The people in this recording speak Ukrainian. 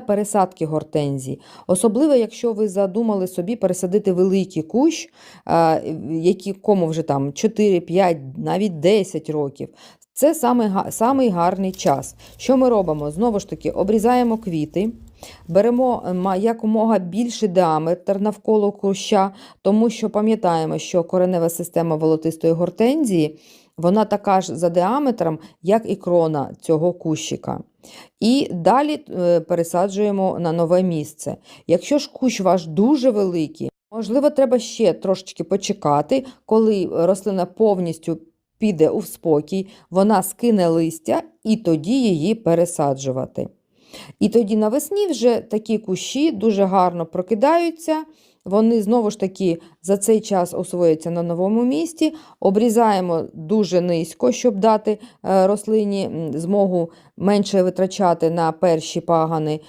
пересадки гортензій. Особливо, якщо ви задумали собі пересадити великий кущ, які, кому вже там 4, 5, навіть 10 років. Це самий, самий гарний час. Що ми робимо? Знову ж таки, обрізаємо квіти, беремо е, якомога більший діаметр навколо куща, тому що пам'ятаємо, що коренева система волотистої гортензії вона така ж за діаметром, як і крона цього кущика. І далі е, пересаджуємо на нове місце. Якщо ж кущ ваш дуже великий, можливо, треба ще трошечки почекати, коли рослина повністю піде у спокій, вона скине листя і тоді її пересаджувати. І тоді навесні вже такі кущі дуже гарно прокидаються. Вони знову ж таки за цей час освояться на новому місці. Обрізаємо дуже низько, щоб дати е, рослині змогу менше витрачати на перші пагани.